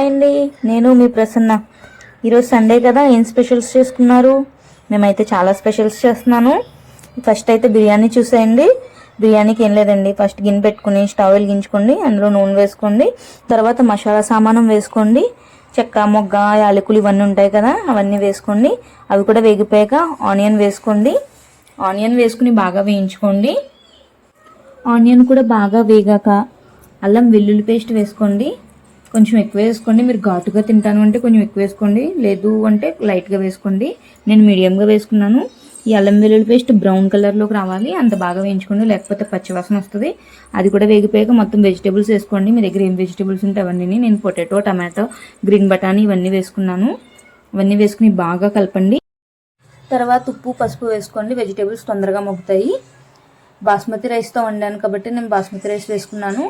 Hi అండి. నేను మీ ప్రసన్న. ఈరోజు సండే కదా ఏం స్పెషల్స్ చేసుకున్నారు? మేమైతే చాలా స్పెషల్స్ చేస్తున్నాను. ఫస్ట్ అయితే బిర్యానీ చూసేయండి. బిర్యానీకి ఏం లేదండి. ఫస్ట్ గిన్నె పెట్టుకుని స్టవ్ వెలిగించుకోండి అందులో నూనె వేసుకోండి. తర్వాత మసాలా సామానం వేసుకోండి. చెక్క మొగ్గ యాలకులు ఇవన్నీ ఉంటాయి కదా అవన్నీ వేసుకోండి. అవి కూడా వేగిపోయాక ఆనియన్ వేసుకోండి. ఆనియన్ వేసుకుని బాగా వేయించుకోండి. ఆనియన్ కూడా బాగా వేగాక అల్లం వెల్లుల్లి పేస్ట్ వేసుకోండి. కొంచెం ఎక్కువ వేసుకోండి. మీరు ఘాటుగా తింటాను అంటే కొంచెం ఎక్కువ వేసుకోండి. లేదు అంటే లైట్గా వేసుకోండి. నేను మీడియంగా వేసుకున్నాను. ఈ అల్లం వెల్లుల్లి పేస్ట్ బ్రౌన్ కలర్లోకి రావాలి. అంత బాగా వేయించుకోండి. లేకపోతే పచ్చివాసన వస్తుంది. అది కూడా వేగిపోయాక మొత్తం వెజిటేబుల్స్ వేసుకోండి. మీ దగ్గర ఏం వెజిటేబుల్స్ ఉంటే అవన్నీ నేను పొటాటో టమాటో గ్రీన్ బటానీ ఇవన్నీ వేసుకున్నాను. ఇవన్నీ వేసుకుని బాగా కలపండి. తర్వాత ఉప్పు పసుపు వేసుకోండి. వెజిటేబుల్స్ తొందరగా మొక్కుతాయి బాస్మతి రైస్తో వండాను కాబట్టి నేను బాస్మతి రైస్ వేసుకున్నాను.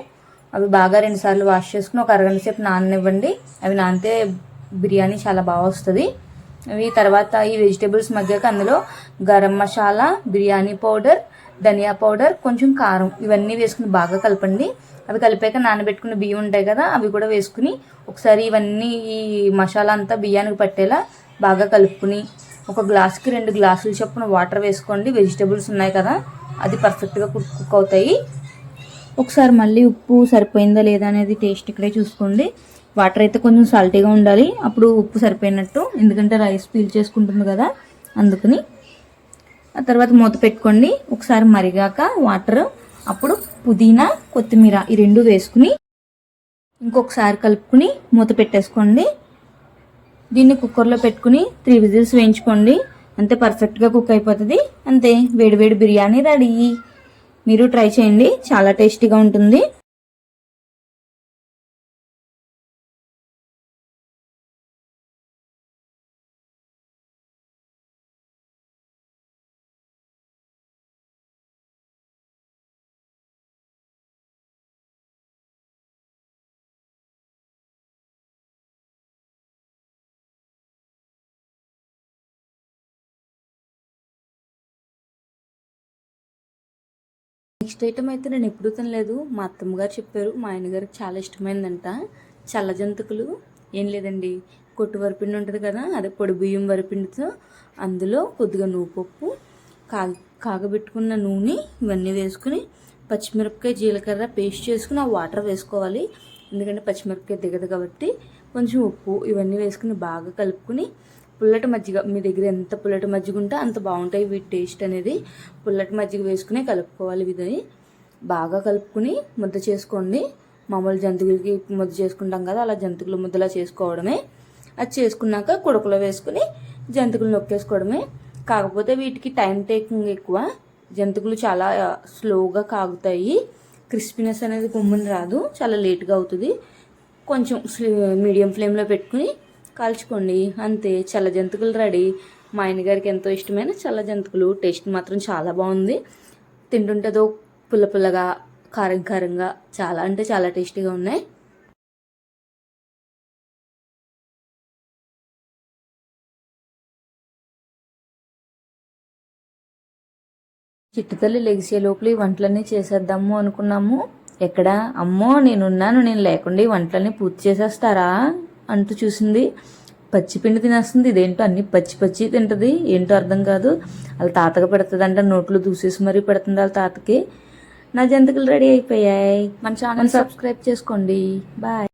అవి బాగా రెండుసార్లు వాష్ చేసుకుని ఒక అరగంట సేపు నాననివ్వండి. అవి నానితే బిర్యానీ చాలా బాగా వస్తుంది. అవి తర్వాత ఈ వెజిటేబుల్స్ మధ్యక అందులో గరం మసాలా బిర్యానీ పౌడర్ ధనియా పౌడర్ కొంచెం కారం ఇవన్నీ వేసుకుని బాగా కలపండి. అవి కలిపాక నానబెట్టుకున్న బియ్యం ఉంటాయి కదా అవి కూడా వేసుకుని ఒకసారి ఇవన్నీ ఈ మసాలా అంతా బియ్యానికి పట్టేలా బాగా కలుపుకుని ఒక గ్లాస్కి రెండు గ్లాసులు చొప్పున వాటర్ వేసుకోండి. వెజిటేబుల్స్ ఉన్నాయి కదా అది పర్ఫెక్ట్గా కుక్ కుక్ అవుతాయి. ఒకసారి మళ్ళీ ఉప్పు సరిపోయిందా లేదా అనేది టేస్ట్ ఇక్కడే చూసుకోండి. వాటర్ అయితే కొంచెం సాల్టీగా ఉండాలి. అప్పుడు ఉప్పు సరిపోయినట్టు ఎందుకంటే రైస్ పీల్ చేసుకుంటుంది కదా అందుకని. ఆ తర్వాత మూత పెట్టుకోండి. ఒకసారి మరిగాక వాటర్ అప్పుడు పుదీనా కొత్తిమీర ఈ రెండు వేసుకుని ఇంకొకసారి కలుపుకుని మూత పెట్టేసుకోండి. దీన్ని కుక్కర్లో పెట్టుకుని త్రీ విజిల్స్ వేయించుకోండి. అంతే పర్ఫెక్ట్గా కుక్ అయిపోతుంది. అంతే వేడివేడి బిర్యానీ రెడీ. మీరు ట్రై చేయండి. చాలా టేస్టీగా ఉంటుంది. నెక్స్ట్ ఐటమ్ అయితే నేను ఎప్పుడూ తినలేదు. మా అత్తమ్మ గారు చెప్పారు మా ఆయన గారికి చాలా ఇష్టమైందంట. చల్ల జంతుకులు ఏం లేదండి. కొట్టు వరిపిండి ఉంటుంది కదా అదే పొడి బియ్యం వరిపిండితో అందులో కొద్దిగా నువ్వుపప్పు కాగ కాగబెట్టుకున్న నూనె ఇవన్నీ వేసుకుని పచ్చిమిరపకాయ జీలకర్ర పేస్ట్ చేసుకుని ఆ వాటర్ వేసుకోవాలి. ఎందుకంటే పచ్చిమిరపకాయ దిగదు కాబట్టి కొంచెం ఉప్పు ఇవన్నీ వేసుకుని బాగా కలుపుకుని పుల్లటి మజ్జిగ మీ దగ్గర ఎంత పుల్లటి మజ్జిగ ఉంటే అంత బాగుంటాయి. వీటి టేస్ట్ అనేది పుల్లటి మజ్జిగ వేసుకుని కలుపుకోవాలి ఇది బాగా కలుపుకుని ముద్ద చేసుకోండి. మామూలు జంతువులకి ముద్ద చేసుకుంటాం కదా అలా జంతువుల ముద్దలా చేసుకోవడమే. అది చేసుకున్నాక కుడకలో వేసుకుని జంతువులు నొక్కేసుకోవడమే. కాకపోతే వీటికి టైం టేకింగ్ ఎక్కువ. జంతువులు చాలా స్లోగా కాగుతాయి. క్రిస్పీనెస్ అనేది గుమ్మని రాదు. చాలా లేట్గా అవుతుంది. కొంచెం మీడియం ఫ్లేమ్లో పెట్టుకుని కాల్చుకోండి. అంతే చల్ల జంతుకులు రెడీ. మా ఆయన గారికి ఎంతో ఇష్టమైన చల్ల జంతుకులు. టేస్ట్ మాత్రం చాలా బాగుంది. తింటుంటేదో పుల్ల పుల్లగా కారం కారంగా చాలా అంటే చాలా టేస్టీగా ఉన్నాయి. చిట్టుతల్లి లెగిసే లోపల ఈ వంటలన్నీ చేసేద్దాము అనుకున్నాము. ఎక్కడ? అమ్మో నేనున్నాను. నేను లేకుండా ఈ వంటలన్నీ పూర్తి చేసేస్తారా? అంటూ చూసింది. పచ్చిపిండి తినేస్తుంది. ఇదేంటో అన్ని పచ్చి పచ్చి తింటుంది. ఏంటో అర్థం కాదు. వాళ్ళ తాతగా పెడుతుంది అంటే నోట్లో దూసేసి మరీ పెడుతుంది వాళ్ళ తాతకి. నా జంతుకులు రెడీ అయిపోయాయి. మన ఛానల్ సబ్స్క్రైబ్ చేసుకోండి. బాయ్.